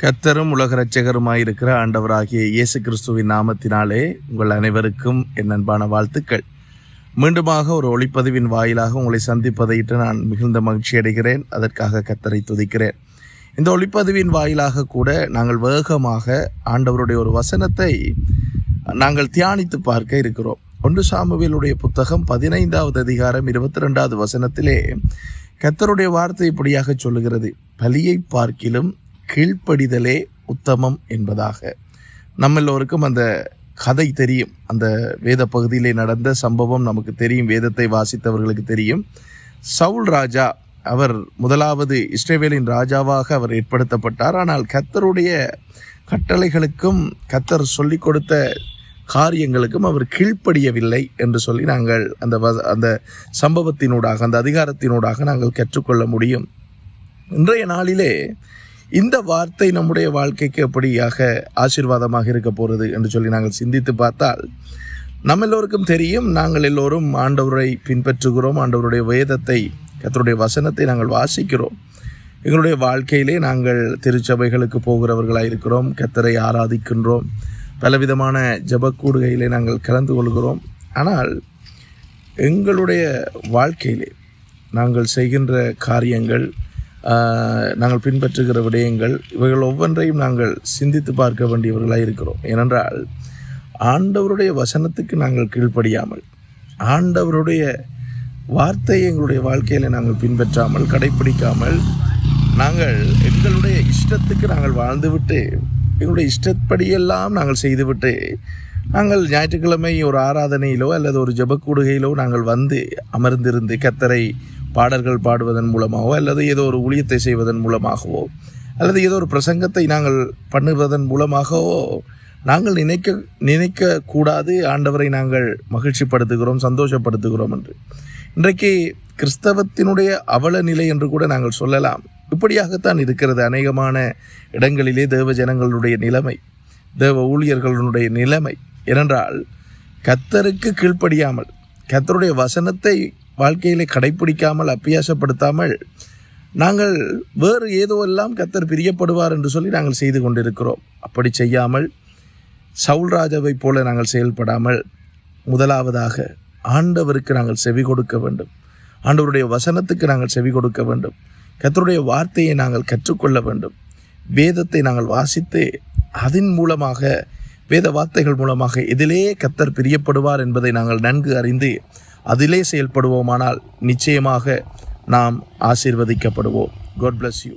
கத்தரும் உலக ரட்சகருமாயிருக்கிற ஆண்டவராகிய இயேசு கிறிஸ்துவின் நாமத்தினாலே உங்கள் அனைவருக்கும் என் அன்பான வாழ்த்துக்கள். மீண்டுமாக ஒரு ஒளிப்பதிவின் வாயிலாக உங்களை சந்திப்பதையிட்டு நான் மிகுந்த மகிழ்ச்சி அடைகிறேன். அதற்காக கத்தரை துதிக்கிறேன். இந்த ஒளிப்பதிவின் வாயிலாக கூட நாங்கள் வேகமாக ஆண்டவருடைய ஒரு வசனத்தை நாங்கள் தியானித்து பார்க்க இருக்கிறோம். ஒன்று சாமுவேலுடைய புத்தகம் பதினைந்தாவது அதிகாரம் இருபத்தி ரெண்டாவது வசனத்திலே கத்தருடைய வார்த்தை இப்படியாக சொல்லுகிறது. பலியை பார்க்கிலும் கீழ்ப்படிதலே உத்தமம் என்பதாக. நம்ம எல்லோருக்கும் அந்த கதை தெரியும். அந்த வேத பகுதியிலே நடந்த சம்பவம் நமக்கு தெரியும். வேதத்தை வாசித்தவர்களுக்கு தெரியும். சவுல் ராஜா அவர் முதலாவது இஸ்ரேவேலின் ராஜாவாக அவர் ஏற்படுத்தப்பட்டார். ஆனால் கத்தருடைய கட்டளைகளுக்கும் கத்தர் சொல்லிக் கொடுத்த காரியங்களுக்கும் அவர் கீழ்ப்படியவில்லை என்று சொல்லி நாங்கள் அந்த வ- அந்த சம்பவத்தினூடாக அந்த அதிகாரத்தினூடாக நாங்கள் கற்றுக்கொள்ள முடியும். இன்றைய நாளிலே இந்த வார்த்தை நம்முடைய வாழ்க்கைக்கு எப்படியாக ஆசீர்வாதமாக இருக்க போகிறது என்று சொல்லி நாங்கள் சிந்தித்து பார்த்தால் நம்ம எல்லோருக்கும் தெரியும் நாங்கள் எல்லோரும் ஆண்டவரை பின்பற்றுகிறோம் ஆண்டவருடைய வேதத்தை கத்தருடைய வசனத்தை நாங்கள் வாசிக்கிறோம். எங்களுடைய வாழ்க்கையிலே நாங்கள் திருச்சபைகளுக்கு போகிறவர்களாக இருக்கிறோம் கத்தரை ஆராதிக்கின்றோம். பலவிதமான ஜபக்கூடுகையிலே நாங்கள் கலந்து கொள்கிறோம். ஆனால் எங்களுடைய வாழ்க்கையிலே நாங்கள் செய்கின்ற காரியங்கள் நாங்கள் பின்பற்றுகிற விடயங்கள் இவைகள் ஒவ்வொன்றையும் நாங்கள் சிந்தித்து பார்க்க வேண்டியவர்களாக இருக்கிறோம். ஏனென்றால் ஆண்டவருடைய வசனத்துக்கு நாங்கள் கீழ்ப்படியாமல் ஆண்டவருடைய வார்த்தையை எங்களுடைய வாழ்க்கையில் நாங்கள் பின்பற்றாமல் கடைப்பிடிக்காமல் நாங்கள் எங்களுடைய இஷ்டத்துக்கு நாங்கள் வாழ்ந்துவிட்டு எங்களுடைய இஷ்டப்படியெல்லாம் நாங்கள் செய்துவிட்டு நாங்கள் ஞாயிற்றுக்கிழமை ஒரு ஆராதனையிலோ அல்லது ஒரு ஜெபக்கூடுகையிலோ நாங்கள் வந்து அமர்ந்திருந்து கத்தரை பாடல்கள் பாடுவதன் மூலமாகவோ அல்லது ஏதோ ஒரு ஊழியத்தை செய்வதன் மூலமாகவோ அல்லது ஏதோ ஒரு பிரசங்கத்தை நாங்கள் பண்ணுவதன் மூலமாகவோ நாங்கள் நினைக்க நினைக்க கூடாது ஆண்டவரை நாங்கள் மகிழ்ச்சிப்படுத்துகிறோம் சந்தோஷப்படுத்துகிறோம் என்று. இன்றைக்கு கிறிஸ்தவத்தினுடைய அவல நிலை என்று கூட நாங்கள் சொல்லலாம். இப்படியாகத்தான் இருக்கிறது அநேகமான இடங்களிலே தேவ ஜனங்களுடைய நிலைமை தேவ ஊழியர்களுடைய நிலைமை. ஏனென்றால் கத்தருக்கு கீழ்ப்படியாமல் கத்தருடைய வசனத்தை வாழ்க்கையிலே கடைப்பிடிக்காமல் அப்பியாசப்படுத்தாமல் நாங்கள் வேறு ஏதோ எல்லாம் கத்தர் பிரியப்படுவார் என்று சொல்லி நாங்கள் செய்து கொண்டிருக்கிறோம். அப்படி செய்யாமல் சவுல்ராஜாவை போல நாங்கள் செயல்படாமல் முதலாவதாக ஆண்டவருக்கு நாங்கள் செவி கொடுக்க வேண்டும். ஆண்டவருடைய வசனத்துக்கு நாங்கள் செவி கொடுக்க வேண்டும். கத்தருடைய வார்த்தையை நாங்கள் கற்றுக்கொள்ள வேண்டும். வேதத்தை நாங்கள் வாசித்து அதன் மூலமாக வேத வார்த்தைகள் மூலமாக எதிலே கத்தர் பிரியப்படுவார் என்பதை நாங்கள் நன்கு அறிந்து அதிலே செயல்படுவோமானால் நிச்சயமாக நாம் ஆசீர்வதிக்கப்படுவோம். God bless you